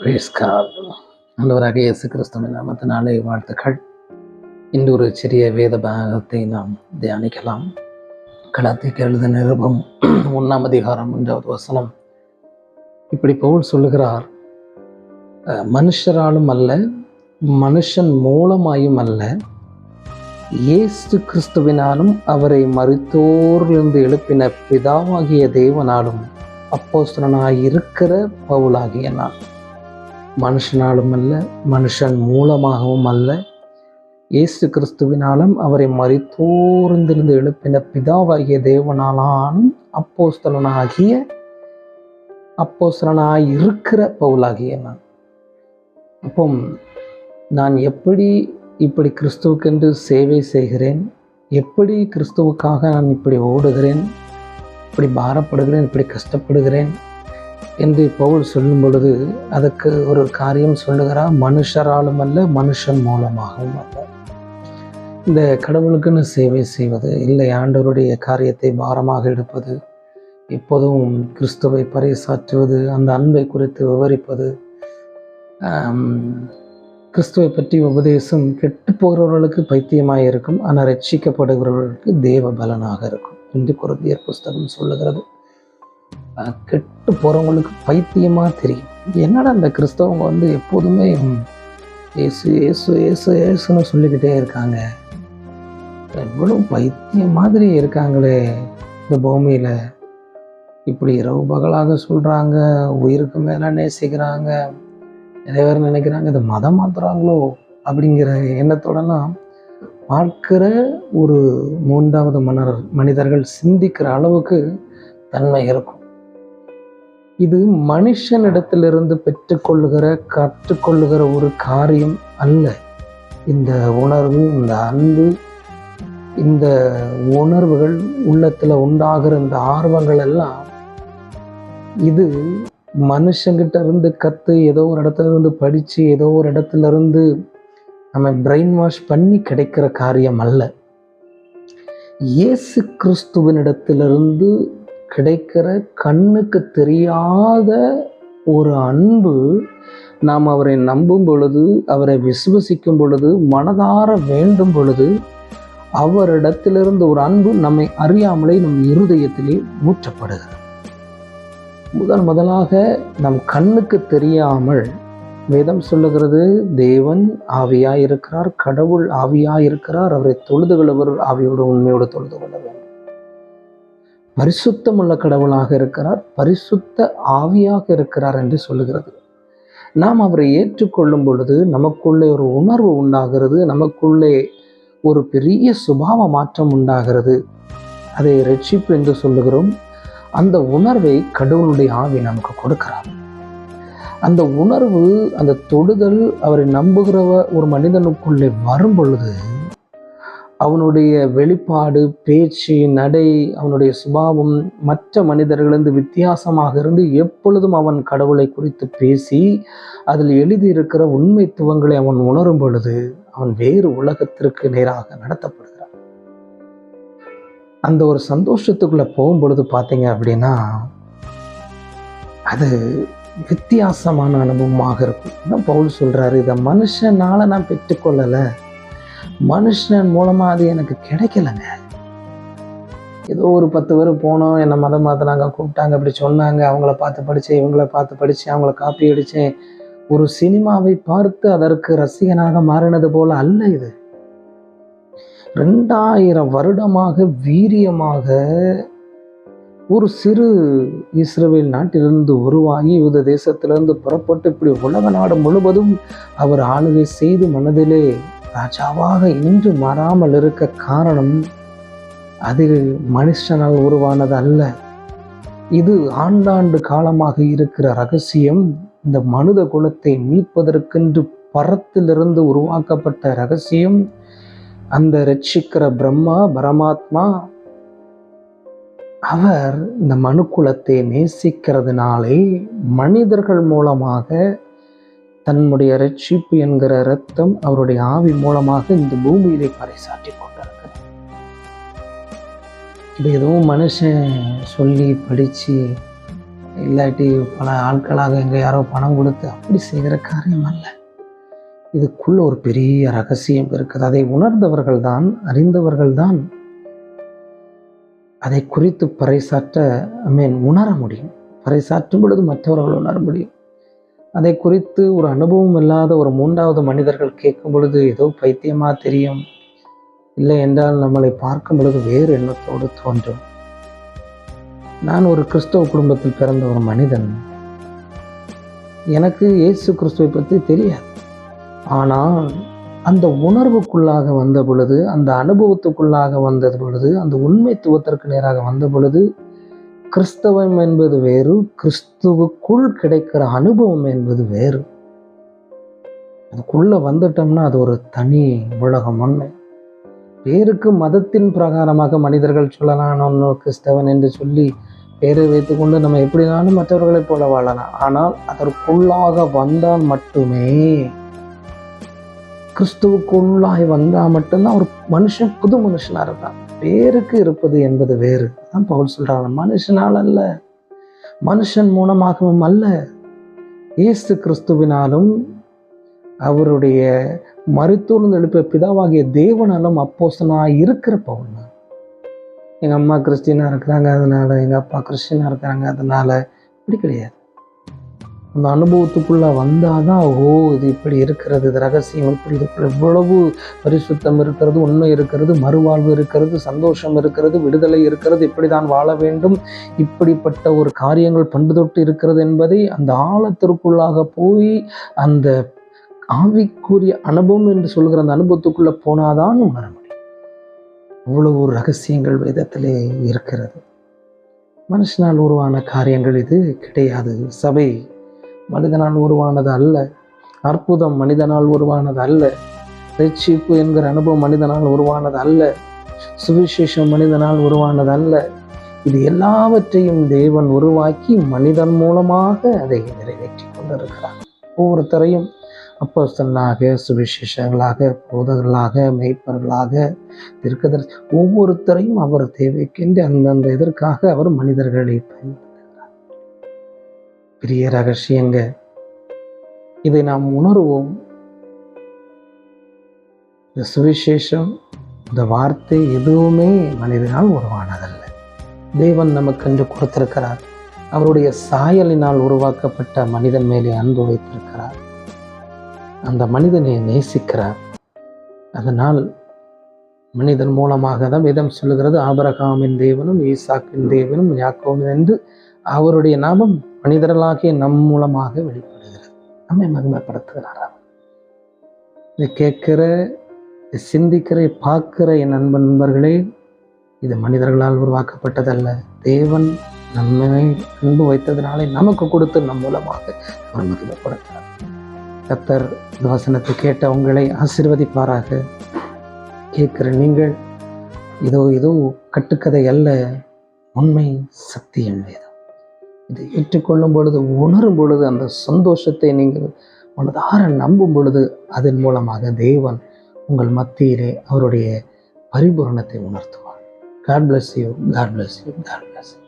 Brace நல்லவராக இயேசு கிறிஸ்துவின் நாமத்தினாலே வாழ்த்துக்கள். இன்று ஒரு சிறிய வேத பாகத்தை நாம் தியானிக்கலாம். களத்தை எழுத நிருபம் ஒன்றாம் அதிகாரம் மூன்றாவது வசனம். இப்படி பவுல் சொல்லுகிறார் மனுஷராலும் அல்ல மனுஷன் மூலமாயும் அல்ல இயேசு கிறிஸ்துவினாலும் அவரை மறுத்தோரிலிருந்து எழுப்பின பிதாவாகிய தேவனாலும் அப்போஸ்தலனாய் இருக்கிற பவுலாகிய நான். மனுஷனாலும் அல்ல மனுஷன் மூலமாகவும் அல்ல. இயேசு கிறிஸ்துவினாலும் அவரை மறித்தோர்ந்திருந்து எழுப்பின பிதாவாகிய தேவனாலானும் அப்போஸ்தலனாகிய அப்போஸ்தலனாய் இருக்கிற பவுலாகிய நான். அப்போ நான் எப்படி இப்படி கிறிஸ்துவுக்கென்று சேவை செய்கிறேன்? எப்படி கிறிஸ்துவுக்காக நான் இப்படி ஓடுகிறேன்? இப்படி பாரப்படுகிறேன்? இப்படி கஷ்டப்படுகிறேன்? என்று பவுல் சொல்லும் பொழுது அதுக்கு ஒரு காரியம் சொல்லுகிறார் மனுஷராலும் அல்ல மனுஷன் மூலமாகவும் அல்ல. இந்த கடவுளுக்குன்னு சேவை செய்வது இல்லை ஆண்டவருடைய காரியத்தை பாரமாக எடுப்பது எப்போதும் கிறிஸ்துவை பறைசாற்றுவது அந்த அன்பை குறித்து விவரிப்பது கிறிஸ்துவை பற்றி உபதேசம் கெட்டு போகிறவர்களுக்கு பைத்தியமாக இருக்கும் ஆனால் ரட்சிக்கப்படுகிறவர்களுக்கு தேவ பலனாக இருக்கும் என்று குருந்தியர் புஸ்தகம் சொல்லுகிறது. கெட்டு போகிறவங்களுக்கு பைத்தியமாக தெரியும். என்னடா அந்த கிறிஸ்தவங்க வந்து எப்போதுமே ஏசு இயேசு இயேசு இயேசு இயேசுன்னு சொல்லிக்கிட்டே இருக்காங்க. எவ்வளோ பைத்தியம் மாதிரி இருக்காங்களே இந்த பூமியில். இப்படி இரவு பகலாக சொல்கிறாங்க உயிருக்கு மேலே நேசிக்கிறாங்க. நிறைய பேர் நினைக்கிறாங்க இதை மதம் மாற்றுறாங்களோ அப்படிங்கிற எண்ணத்தோடலாம் பார்க்கிற ஒரு மூன்றாவது மன்னர் மனிதர்கள் சிந்திக்கிற அளவுக்கு தன்மை இருக்கும். இது மனுஷனிடத்திலிருந்து பெற்றுக்கொள்ளுகிற கற்றுக்கொள்ளுகிற ஒரு காரியம் அல்ல. இந்த உணர்வு இந்த அன்பு இந்த உணர்வுகள் உள்ளத்தில் உண்டாகிற இந்த ஆர்வங்கள் எல்லாம் இது மனுஷங்கிட்ட இருந்து கற்று ஏதோ ஒரு இடத்துல இருந்து படித்து ஏதோ ஒரு இடத்துல இருந்து நம்ம பிரெயின் வாஷ் பண்ணி கிடைக்கிற காரியம் அல்ல. இயேசு கிறிஸ்துவனிடத்திலிருந்து கிடைக்கிற கண்ணுக்கு தெரியாத ஒரு அன்பு நாம் அவரை நம்பும் பொழுது அவரை விசுவசிக்கும் பொழுது மனதார வேண்டும் பொழுது அவரிடத்திலிருந்து ஒரு அன்பு நம்மை அறியாமலே நம் இருதயத்திலே ஊற்றப்படுகிறது. முதல் முதலாக நம் கண்ணுக்கு தெரியாமல் வேதம் சொல்லுகிறது தேவன் ஆவியாக இருக்கிறார் கடவுள் ஆவியாக இருக்கிறார் அவரை தொழுது கொள்ளவர் ஆவியோடு உண்மையோடு தொழுது கொள்ள வேண்டும். பரிசுத்தமுள்ள கடவுளாக இருக்கிறார் பரிசுத்த ஆவியாக இருக்கிறார் என்று சொல்லுகிறது. நாம் அவரை ஏற்றுக்கொள்ளும் பொழுது நமக்குள்ளே ஒரு உணர்வு உண்டாகிறது நமக்குள்ளே ஒரு பெரிய சுபாவ மாற்றம் உண்டாகிறது. அதை ரட்சிப்பு என்று சொல்லுகிறோம். அந்த உணர்வை கடவுளுடைய ஆவி நமக்கு கொடுக்கிறார். அந்த உணர்வு அந்த தொடுதல் அவரை நம்புகிறவ ஒரு மனிதனுக்குள்ளே வரும் பொழுது அவனுடைய வெளிப்பாடு பேச்சு நடை அவனுடைய சுபாவம் மற்ற மனிதர்களிருந்து வித்தியாசமாக இருந்து எப்பொழுதும் அவன் கடவுளை குறித்து பேசி அதில் எழுதியிருக்கிற உண்மைத்துவங்களை அவன் உணரும் பொழுது அவன் வேறு உலகத்திற்கு நேராக நடத்தப்படுகிறான். அந்த ஒரு சந்தோஷத்துக்குள்ளே போகும் பொழுது பார்த்தீங்க அப்படின்னா அது வித்தியாசமான அனுபவமாக இருக்கும். என்ன பவுல் சொல்கிறாரு இதை மனுஷனால நான் பெற்றுக்கொள்ளலை. மனுஷன் மூலமா அது எனக்கு கிடைக்கலங்க. ஏதோ ஒரு பத்து பேர் போனோம் என்னை மதம் மாத்தினாங்க கூப்பிட்டாங்க அப்படி சொன்னாங்க அவங்கள பார்த்து படித்தேன் இவங்கள பார்த்து படித்தேன் அவங்கள காப்பி அடித்தேன் ஒரு சினிமாவை பார்த்து அதற்கு ரசிகனாக மாறினது போல அல்ல இது. ரெண்டாயிரம் வருடமாக வீரியமாக ஒரு சிறு இஸ்ரேல் நாட்டிலிருந்து உருவாகி யூத தேசத்திலிருந்து புறப்பட்டு இப்படி உலக நாடு முழுவதும் அவர் ஆளுகை செய்து மனதிலே ராஜாவாக இன்று மாறாமல் இருக்க காரணம் அது மனுஷனால் உருவானது அல்ல. இது ஆண்டாண்டு காலமாக இருக்கிற ரகசியம். இந்த மனித குலத்தை மீட்பதற்கென்று பரத்திலிருந்து உருவாக்கப்பட்ட ரகசியம். அந்த ரட்சிக்கிற பிரம்மா பரமாத்மா அவர் இந்த மனு குலத்தை நேசிக்கிறதுனாலே மனிதர்கள் மூலமாக தன்னுடைய ரட்சிப்பு என்கிற இரத்தம் அவருடைய ஆவி மூலமாக இந்த பூமியிலே பறைசாற்றி கொண்டிருக்கிறது. இப்போ எதுவும் மனுஷன் சொல்லி படித்து இல்லாட்டி பல ஆட்களாக எங்கே யாரோ பணம் கொடுத்து அப்படி செய்கிற காரியம் அல்ல. இதுக்குள்ள ஒரு பெரிய ரகசியம் இருக்குது. அதை உணர்ந்தவர்கள் தான் அறிந்தவர்கள் தான் அதை குறித்து பறைசாற்ற ஐ மீன் உணர முடியும். பறைசாற்றும் பொழுது மற்றவர்கள் உணர முடியும். அதை குறித்து ஒரு அனுபவம் இல்லாத ஒரு மூன்றாவது மனிதர்கள் கேட்கும் பொழுது ஏதோ பைத்தியமாக தெரியும். இல்லை என்றால் நம்மளை பார்க்கும் பொழுது வேறு எண்ணத்தோடு தோன்றும். நான் ஒரு கிறிஸ்தவ குடும்பத்தில் பிறந்த ஒரு மனிதன். எனக்கு இயேசு கிறிஸ்துவை பற்றி தெரியாது. ஆனால் அந்த உணர்வுக்குள்ளாக வந்த பொழுது அந்த அனுபவத்துக்குள்ளாக வந்த பொழுது அந்த உண்மைத்துவத்திற்கு நேராக வந்த பொழுது கிறிஸ்தவம் என்பது வேறு கிறிஸ்துவுக்குள் கிடைக்கிற அனுபவம் என்பது வேறு. அதுக்குள்ள வந்துட்டோம்னா அது ஒரு தனி உலகம் உண்மை பேருக்கு மதத்தின் பிரகாரமாக மனிதர்கள் சொல்லலாம் நான் கிறிஸ்தவன் என்று சொல்லி பேரை வைத்துக்கொண்டு நம்ம எப்படினாலும் மற்றவர்களைப் போல வாழலாம். ஆனால் அதற்குள்ளாக வந்தால் மட்டுமே கிறிஸ்துவுக்குள்ளாய் வந்தால் மட்டும்தான் ஒரு மனுஷன் புது மனுஷனாக இருக்கான் பேருக்கு இருப்பது என்பது வேறு. அதான் பவுல் சொல்கிறாங்க மனுஷனால் அல்ல. மனுஷன் மூலமாகவும் அல்ல. இயேசு கிறிஸ்துவினாலும் அவருடைய மருத்துவம் எழுப்ப பிதாவாகிய தேவனாலும் அப்போசனாக இருக்கிற பவுல் தான். எங்கள் அம்மா கிறிஸ்டினாக இருக்கிறாங்க அதனால எங்கள் அப்பா கிறிஸ்டினாக இருக்கிறாங்க அதனால் இப்படி கிடையாது. அந்த அனுபவத்துக்குள்ளே வந்தால் தான் ஓ இது இப்படி இருக்கிறது இது ரகசியம் இப்படி இதுக்குள்ள இவ்வளவு பரிசுத்தம் இருக்கிறது உண்மை இருக்கிறது மறுவாழ்வு இருக்கிறது சந்தோஷம் இருக்கிறது விடுதலை இருக்கிறது இப்படி தான் வாழ வேண்டும். இப்படிப்பட்ட ஒரு காரியங்கள் பண்டு தொட்டு இருக்கிறது என்பதை அந்த ஆழத்திற்குள்ளாக போய் அந்த ஆவிக்குரிய அனுபவம் என்று சொல்கிற அந்த அனுபவத்துக்குள்ளே போனாதான் உணர முடியும். இவ்வளவு ரகசியங்கள் வேதத்திலே இருக்கிறது. மனுஷனால் உருவான காரியங்கள் இது கிடையாது. சபை மனிதனால் உருவானது அல்ல. அற்புதம் மனிதனால் உருவானது அல்ல. ரட்சிப்பு என்கிற அனுபவம் மனிதனால் உருவானது அல்ல. சுவிசேஷம் மனிதனால் உருவானது அல்ல. இது எல்லாவற்றையும் தேவன் உருவாக்கி மனிதன் மூலமாக அதை நிறைவேற்றி கொண்டிருக்கிறார். ஒவ்வொருத்தரையும் அப்போஸ்தலாக சுவிசேஷங்களாக போதகர்களாக மெய்ப்பர்களாக திருக்கதர் ஒவ்வொருத்தரையும் அவர் தேவைக்கென்று அந்தந்த இதற்காக அவர் மனிதர்களை பயன்படுத்த பெரிய ரகசியங்க இதை நாம் உணர்வோம். இந்த சுவிசேஷம் இந்த வார்த்தை எதுவுமே மனிதனால் உருவானதல்ல. தேவன் நமக்கென்று கொடுத்திருக்கிறார். அவருடைய சாயலினால் உருவாக்கப்பட்ட மனிதன் மேலே அன்பு வைத்திருக்கிறார். அந்த மனிதனை நேசிக்கிறார். அதனால் மனிதன் மூலமாக தான் விதம் சொல்லுகிறது ஆபரகாமின் தேவனும் ஈசாக்கின் தேவனும் யாக்கோவின் என்று அவருடைய நாமம் மனிதர்களாகிய நம் மூலமாக வெளிப்படுகிறது. நம்மை மகிமைப்படுத்துகிறார் அவர் இதை கேட்கிற சிந்திக்கிற பார்க்கிற என் நண்பன் நண்பர்களே இது மனிதர்களால் உருவாக்கப்பட்டதல்ல. தேவன் நம்மை அன்பு வைத்ததினாலே நமக்கு கொடுத்து நம் மூலமாக அவர் மகிமைப்படுத்துகிறார். கத்தர் இந்த வசனத்தை கேட்ட உங்களை ஆசிர்வதிப்பாராக. கேட்கிற நீங்கள் இதோ இதோ கட்டுக்கதை அல்ல உண்மை சத்தியம் வேதம். இதை ஏற்றுக்கொள்ளும் பொழுது உணரும் பொழுது அந்த சந்தோஷத்தை நீங்கள் மனதார நம்பும் பொழுது அதன் மூலமாக தேவன் உங்கள் மத்தியிலே அவருடைய பரிபூரணத்தை உணர்த்துவார். God bless you God bless you God bless you